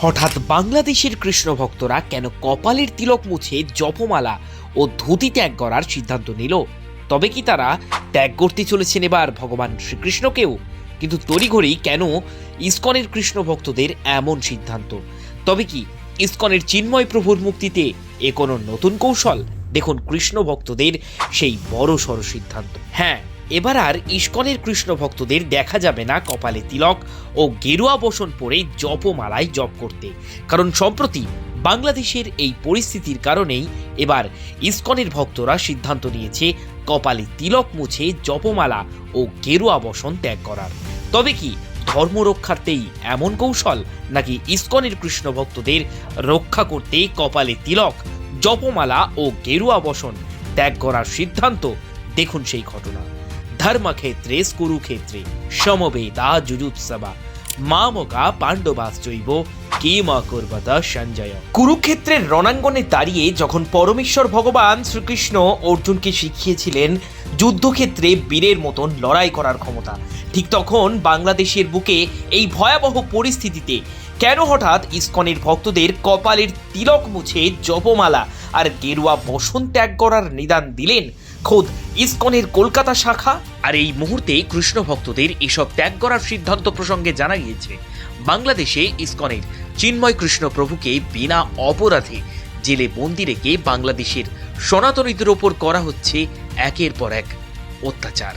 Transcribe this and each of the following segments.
হঠাৎ বাংলাদেশের কৃষ্ণ ভক্তরা কেন কপালের তিলক মুছে জপমালা ও ধুতি ত্যাগ করার সিদ্ধান্ত নিল? তবে কি তারা ত্যাগ করতে চলেছেন এবার ভগবান শ্রীকৃষ্ণকেও? কিন্তু তড়িঘড়ি কেন ইস্কনের কৃষ্ণ ভক্তদের এমন সিদ্ধান্ত? তবে কি ইস্কনের চিন্ময় প্রভুর মুক্তিতে এ কোনো নতুন কৌশল? দেখুন কৃষ্ণ ভক্তদের সেই বড় সড় সিদ্ধান্ত। হ্যাঁ এবার আর ইস্কনের কৃষ্ণ ভক্তদের দেখা যাবে না কপালে তিলক ও গেরুয়া বসন পরে জপমালায় জপ করতে। কারণ সম্প্রতি বাংলাদেশের এই পরিস্থিতির কারণেই এবার ইস্কনের ভক্তরা সিদ্ধান্ত নিয়েছে কপালে তিলক মুছে জপমালা ও গেরুয়া বসন ত্যাগ করার। তবে কি ধর্ম রক্ষার্থেই এমন কৌশল নাকি ইস্কনের কৃষ্ণ ভক্তদের রক্ষা করতে কপালে তিলক, জপমালা ও গেরুয়া বসন ত্যাগ করার সিদ্ধান্ত? দেখুন সেই ঘটনা। ধর্মক্ষেত্রে স্কুরুক্ষেত্রে সমবেদা যুজুৎসবা মামকা কিম কুর্বত সঞ্জয় কুরুক্ষেত্রের রণাঙ্গনে দাঁড়িয়ে যখন পরমেশ্বর ভগবান শ্রীকৃষ্ণ অর্জুনকে শিখিয়েছিলেন, যুদ্ধক্ষেত্রে বীরের মতন লড়াই করার ক্ষমতা, ঠিক তখন বাংলাদেশের বুকে এই ভয়াবহ পরিস্থিতিতে কেন হঠাৎ ইস্কনের ভক্তদের কপালের তিলক মুছে জপমালা আর গেরুয়া বসন ত্যাগ করার নিদান দিলেন খোদ ইসকনের কলকাতা শাখা আর এই মুহূর্তে কৃষ্ণ ভক্তদের এসব ত্যাগ করার সিদ্ধান্ত প্রসঙ্গে জানা গিয়েছে, বাংলাদেশে ইসকনের চিন্ময় কৃষ্ণ প্রভুকে বিনা অপরাধে জেলে বন্দি রেখে বাংলাদেশের সনাতনীদের ওপর করা হচ্ছে একের পর এক অত্যাচার,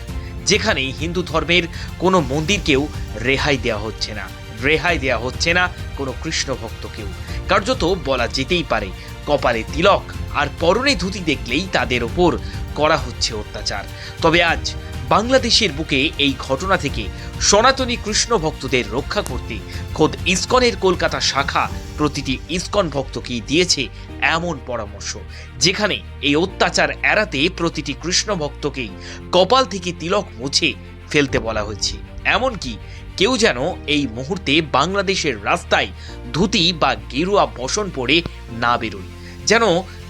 যেখানে হিন্দু ধর্মের কোনো মন্দিরকেও রেহাই দেওয়া হচ্ছে না, রেহাই দেওয়া হচ্ছে না কোনো কৃষ্ণ ভক্তকেও। কার্যত বলা যেতেই পারে, কপালে তিলক আর পরনে ধুতি দেখলেই তাদের ওপর করা হচ্ছে অত্যাচার। তবে আজ বাংলাদেশের বুকে এই ঘটনা থেকে সনাতনী কৃষ্ণ ভক্তদের রক্ষা করতে খোদ ইসকনের কলকাতা শাখা প্রতিটি ইসকন ভক্তকেই দিয়েছে এমন পরামর্শ, যেখানে এই অত্যাচার এড়াতে প্রতিটি কৃষ্ণ ভক্তকেই কপাল থেকে তিলক মুছে ফেলতে বলা হয়েছে। এমনকি কেউ যেন এই মুহূর্তে বাংলাদেশের রাস্তায় ধুতি বা গেরুয়া বসন পরে না বেরোয়, যেন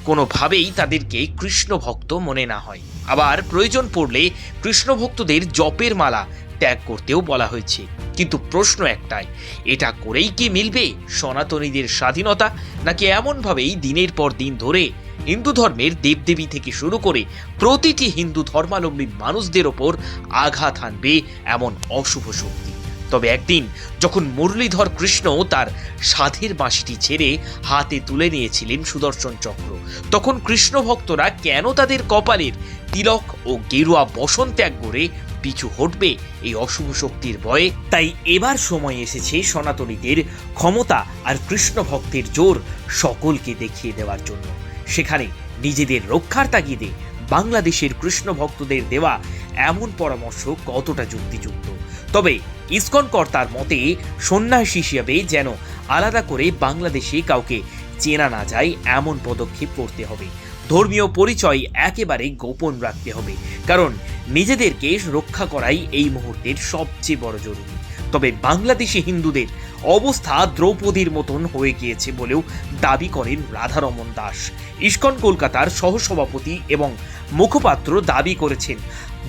কোনোভাবেই তাদেরকে কৃষ্ণ ভক্ত মনে না হয়। আবার প্রয়োজন পড়লে কৃষ্ণ ভক্তদের জপের মালা ত্যাগ করতেও বলা হয়েছে। কিন্তু প্রশ্ন একটাই, এটা করেই কি মিলবে সনাতনীদের স্বাধীনতা? নাকি এমনভাবেই দিনের পর দিন ধরে হিন্দু ধর্মের দেবদেবী থেকে শুরু করে প্রতিটি হিন্দু ধর্মাবলম্বী মানুষদের ওপর আঘাত হানবে এমন অশুভ শক্তি? তবে একদিন যখন মুরলীধর কৃষ্ণ তার সাধের বাঁশিটি ছেড়ে হাতে তুলে নিয়েছিলেন সুদর্শন চক্র, তখন কৃষ্ণ ভক্তরা কেন তাদের কপালের তিলক ও গেরুয়া বসন ত্যাগ করে পিছু হটবে এই অশুভ শক্তির ভয়ে? তাই এবার সময় এসেছে সনাতনীদের ক্ষমতা আর কৃষ্ণ ভক্তের জোর সকলকে দেখিয়ে দেওয়ার জন্য। সেখানে নিজেদের রক্ষার তাগিদে বাংলাদেশের কৃষ্ণ ভক্তদের দেওয়া এমন পরামর্শ কতটা যুক্তিযুক্ত? তবে ইসকন কর্তার মতে, সন্ন্যাসী হিসেবে যেন আলাদা করে বাংলাদেশে কাউকে চেনা না যায়, এমন পদক্ষেপ করতে হবে। ধর্মীয় পরিচয় একেবারে গোপন রাখতে হবে, কারণ নিজেদেরকে রক্ষা করাই এই মুহূর্তের সবচেয়ে বড় জরুরি। তবে বাংলাদেশি হিন্দুদের অবস্থা দ্রৌপদীর মতন হয়ে গিয়েছে বলেও দাবি করেন রাধারমন দাস। ইস্কন কলকাতার সহসভাপতি এবং মুখপাত্র দাবি করেছেন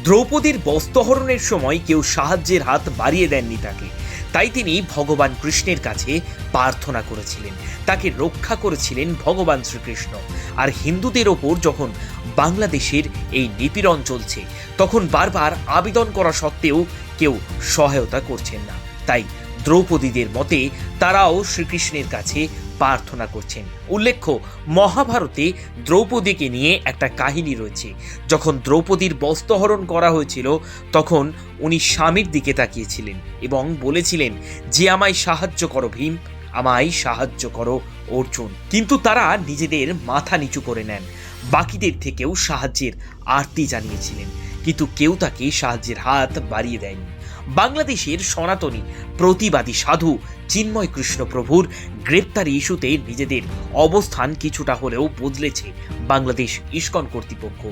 দ্রৌপদীর বস্ত্রহরণের সময় কেউ সাহায্যের হাত বাড়িয়ে দেননি তাকে। তাই তিনি ভগবান কৃষ্ণের কাছে প্রার্থনা করেছিলেন। তাকে রক্ষা করেছিলেন ভগবান শ্রীকৃষ্ণ। আর হিন্দুদের ওপর যখন বাংলাদেশের এই নিপীড়ন চলছে, তখন বারবার আবেদন করা সত্ত্বেও কেউ সহায়তা করছেন না। তাই দ্রৌপদীদের মতে তারাও শ্রীকৃষ্ণের কাছে প্রার্থনা করছেন। উল্লেখ্য, মহাভারতে দ্রৌপদীকে নিয়ে একটা কাহিনী রয়েছে। যখন দ্রৌপদীর বস্ত্রহরণ করা হয়েছিল, তখন উনি স্বামীর দিকে তাকিয়েছিলেন এবং বলেছিলেন, যে আমায় সাহায্য করো ভীম, আমায় সাহায্য করো অর্জুন। কিন্তু তারা নিজেদের মাথা নিচু করে নেন। বাকিদের থেকেও সাহায্যের আরতি জানিয়েছিলেন, কিন্তু কেউ তাকে সাহায্যের হাত বাড়িয়ে দেয়নি। বাংলাদেশের সনাতনী প্রতিবাদী সাধু চিন্ময় কৃষ্ণ প্রভুর গ্রেপ্তারি ইস্যুতে নিজেদের অবস্থান কিছুটা হলেও বদলেছে বাংলাদেশ ইস্কন কর্তৃপক্ষ।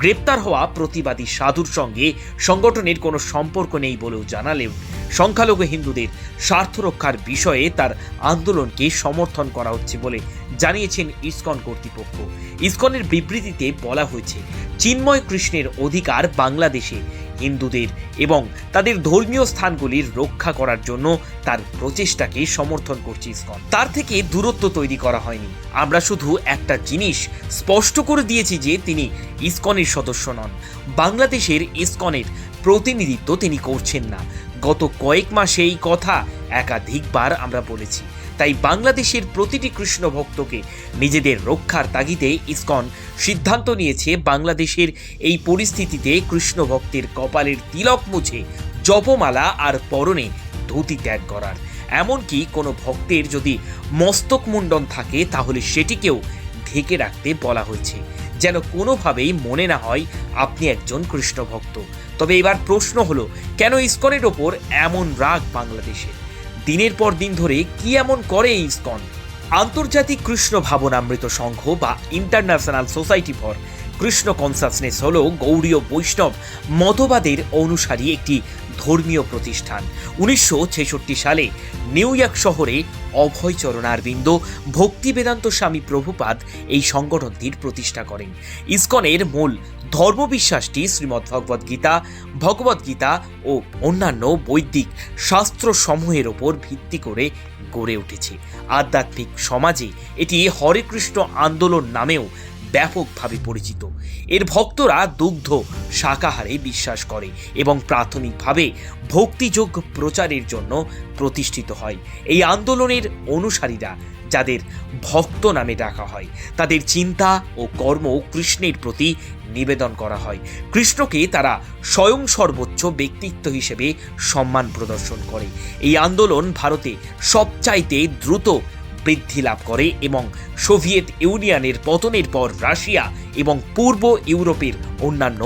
গ্রেপ্তার হওয়া প্রতিবাদী সাধুর সঙ্গে সংগঠনের কোনো সম্পর্ক নেই বলেও জানালেও সংখ্যালঘু হিন্দুদের স্বার্থ রক্ষার বিষয়ে তার আন্দোলনকে সমর্থন করা হচ্ছে বলে জানিয়েছেন ইস্কন কর্তৃপক্ষ। ইস্কনের বিবৃতিতে বলা হয়েছে, চিন্ময় কৃষ্ণের অধিকার বাংলাদেশে হিন্দুদের এবং তাদের ধর্মীয় স্থানগুলির রক্ষা করার জন্য তার প্রচেষ্টাকে সমর্থন করছে ইসকন। তার থেকে দূরত্ব তৈরি করা হয়নি। আমরা শুধু একটা জিনিস স্পষ্ট করে দিয়েছি যে তিনি ইসকনের সদস্য নন। বাংলাদেশের ইসকনের প্রতিনিধিত্ব তিনি করছেন না। গত কয়েক মাসে এই কথা একাধিকবার আমরা বলেছি। তাই বাংলাদেশের প্রতিটি কৃষ্ণ ভক্তকে নিজেদের রক্ষার তাগিদে ইসকন সিদ্ধান্ত নিয়েছে বাংলাদেশের এই পরিস্থিতিতে কৃষ্ণ ভক্তের কপালের তিলক মুছে জপমালা আর পরনে ধুতি ত্যাগ করার। এমনকি কোনো ভক্তের যদি মস্তক মুন্ডন থাকে, তাহলে সেটিকেও ঢেকে রাখতে বলা হয়েছে। যেন কোনোভাবেই মনে না হয় আপনি একজন কৃষ্ণ ভক্ত তবে এবার প্রশ্ন হলো, কেন ইস্কনের ওপর এমন রাগ বাংলাদেশে দিনের পর দিন ধরে কি এমন করে ইসকন? আন্তর্জাতিক কৃষ্ণ ভাবনামৃত সংঘ বা International Society for Krishna Consciousness হল গৌড়ীয় বৈষ্ণব মতবাদের অনুসারী একটি ধর্মীয় প্রতিষ্ঠান। উনিশশো ছেষট্টি সালে নিউ ইয়র্ক শহরে অভয়চরণারবিন্দ ভক্তি বেদান্ত স্বামী প্রভুপাদ এই সংগঠনটির প্রতিষ্ঠা করেন। ইসকনের মূল ধর্মবিশ্বাসটি শ্রীমদ্ ভগবদ গীতা ভগবদ গীতা ও অন্যান্য বৈদিক শাস্ত্র সমূহের ওপর ভিত্তি করে গড়ে উঠেছে। আধ্যাত্মিক সমাজে এটি হরে কৃষ্ণ আন্দোলন নামেও ব্যাপকভাবে পরিচিত। এর ভক্তরা দুগ্ধ, শাকাহারে বিশ্বাস করে এবং প্রাথমিকভাবে ভক্তিযোগ প্রচারের জন্য প্রতিষ্ঠিত হয়। এই আন্দোলনের অনুসারীরা যাদের ভক্ত নামে ডাকা হয়, তাদের চিন্তা ও কর্ম কৃষ্ণের প্রতি নিবেদন করা হয়। কৃষ্ণকে তারা স্বয়ং সর্বোচ্চ ব্যক্তিত্ব হিসেবে সম্মান প্রদর্শন করে। এই আন্দোলন ভারতে সবচাইতে দ্রুত বৃদ্ধি লাভ করে এবং সোভিয়েত ইউনিয়নের পতনের পর রাশিয়া এবং পূর্ব ইউরোপের অন্যান্য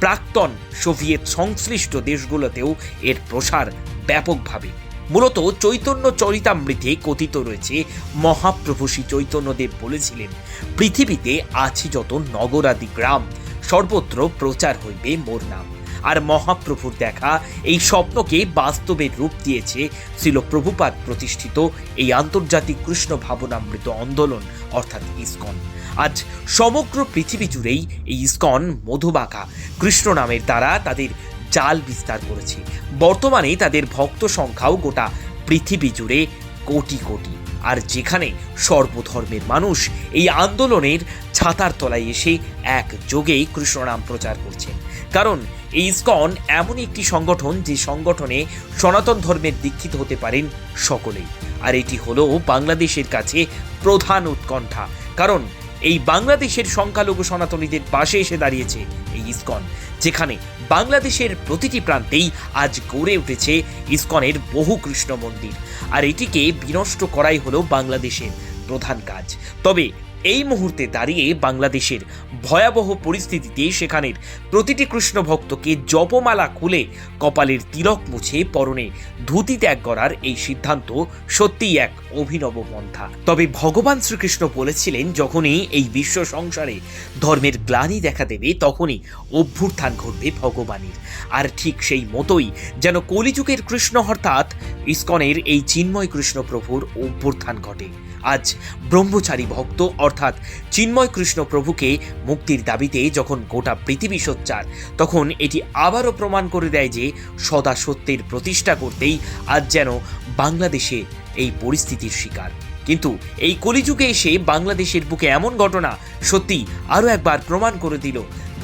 প্রাক্তন সোভিয়েত সংশ্লিষ্ট দেশগুলোতেও এর প্রসার ব্যাপকভাবে। মূলত চৈতন্য চরিতামৃতে কথিত রয়েছে, মহাপ্রভু শ্রী চৈতন্যদেব বলেছিলেন, পৃথিবীতে আছে যত নগরাদি গ্রাম, সর্বত্র প্রচার হইবে মোর নাম। আর মহাপ্রভুর দেখা এই স্বপ্নকে বাস্তবের রূপ দিয়েছে ছিল প্রভুপাদ প্রতিষ্ঠিত এই আন্তর্জাতিক কৃষ্ণ ভাবনামৃত আন্দোলন, অর্থাৎ ইসকন। আজ সমগ্র পৃথিবী জুড়েই এই ইসকন মধুবাঁকা। কৃষ্ণ নামের দ্বারা তাদের জাল বিস্তার করেছে। বর্তমানে তাদের ভক্ত সংখ্যাও গোটা পৃথিবী জুড়ে কোটি কোটি। আর যেখানে সর্বধর্মের মানুষ এই আন্দোলনের ছাতার তলায় এসে এক যোগেই কৃষ্ণনাম প্রচার করছেন। কারণ এই ইসকন এমন একটি সংগঠন যে সংগঠনে সনাতন ধর্মের দীক্ষিত হতে পারেন সকলেই। আর এটি হলো বাংলাদেশের কাছে প্রধান উৎকণ্ঠা। কারণ এই বাংলাদেশের সংখ্যালঘু সনাতনীদের পাশে এসে দাঁড়িয়েছে এই ইসকন, যেখানে বাংলাদেশের প্রতিটি প্রান্তেই আজ গড়ে উঠেছে ইসকনের বহু কৃষ্ণ মন্দির। আর এটিকে বিনষ্ট করাই হলো বাংলাদেশের প্রধান কাজ। তবে এই মুহূর্তে দাঁড়িয়ে বাংলাদেশের ভয়াবহ পরিস্থিতিতে সেখানের প্রতিটি কৃষ্ণ ভক্তকে জপমালা খুলে কপালের তিলক মুছে পরনে ধুতি ত্যাগ করার এই সিদ্ধান্ত সত্যিই এক অভিনব পন্থা। তবে ভগবান শ্রীকৃষ্ণ বলেছিলেন, যখনই এই বিশ্ব সংসারে ধর্মের গ্লানি দেখা দেবে, তখনই অভ্যুত্থান ঘটবে ভগবানের। আর ঠিক সেই মতোই যেন কলিযুগের কৃষ্ণ অর্থাৎ ইস্কনের এই চিন্ময় কৃষ্ণ প্রভুর অভ্যুত্থান ঘটে। আজ ব্রহ্মচারী ভক্ত অর্থাৎ চিন্ময় কৃষ্ণ প্রভুকে মুক্তির দাবিতে যখন গোটা পৃথিবী সোচ্চার, তখন এটি আবারও প্রমাণ করে দেয় যে সদা সত্যের প্রতিষ্ঠা করতেই আজ যেন বাংলাদেশে এই পরিস্থিতির শিকার। কিন্তু এই কলিযুগে এসে বাংলাদেশের বুকে এমন ঘটনা সত্যি আরও একবার প্রমাণ করে দিল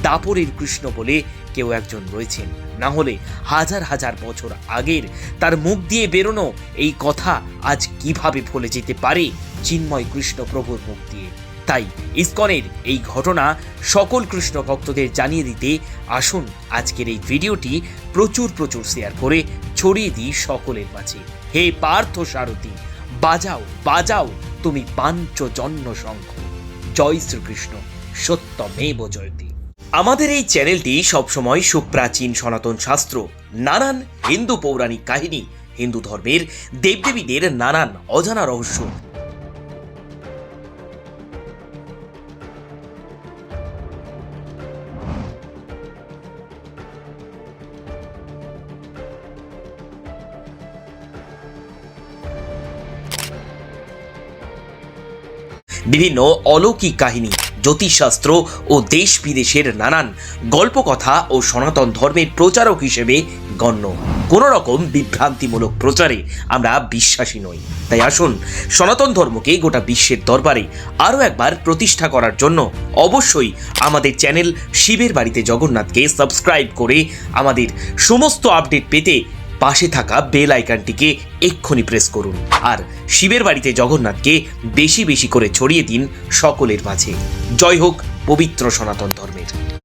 দাপরের কৃষ্ণ বলে কেউ একজন রয়েছেন। না হলে হাজার হাজার বছর আগের তার মুখ দিয়ে বেরোনো এই কথা আজ কীভাবে ভুলে যেতে পারে চিন্ময় কৃষ্ণ প্রভুর মুখ দিয়ে? তাই ইসকনের এই ঘটনা সকল কৃষ্ণ ভক্তদের জানিয়ে দিতে আসুন আজকের এই ভিডিওটি প্রচুর প্রচুর শেয়ার করে ছড়িয়ে দিই সকলের মাঝে। হে পার্থ সারথী, বাজাও বাজাও তুমি পাঞ্চজন্য শঙ্খ। জয় শ্রীকৃষ্ণ, সত্যমেব জয়তী। আমাদের এই চ্যানেলটি সবসময় সুপ্রাচীন সনাতন শাস্ত্র, নানান হিন্দু পৌরাণিক কাহিনী, হিন্দু ধর্মের দেবদেবীদের নানান অজানা রহস্য। বিভিন্ন অলৌকিক কাহিনী জ্যোতিষশাস্ত্র ও দেশ বিদেশের নানান গল্পকথা ও সনাতন ধর্মের প্রচারক হিসেবে গণ্য। কোনো রকম বিভ্রান্তিমূলক প্রচারে আমরা বিশ্বাসী নই। তাই আসুন, সনাতন ধর্মকে গোটা বিশ্বের দরবারে আরও একবার প্রতিষ্ঠা করার জন্য অবশ্যই আমাদের চ্যানেল শিবের বাড়িতে জগন্নাথকে সাবস্ক্রাইব করে আমাদের সমস্ত আপডেট পেতে পাশে থাকা বেল আইকনটিকে এক্ষুনি প্রেস করুন। আর শিবের বাড়িতে জগন্নাথকে বেশি বেশি করে ছড়িয়ে দিন সকলের মাঝে। জয় হোক পবিত্র সনাতন ধর্মের।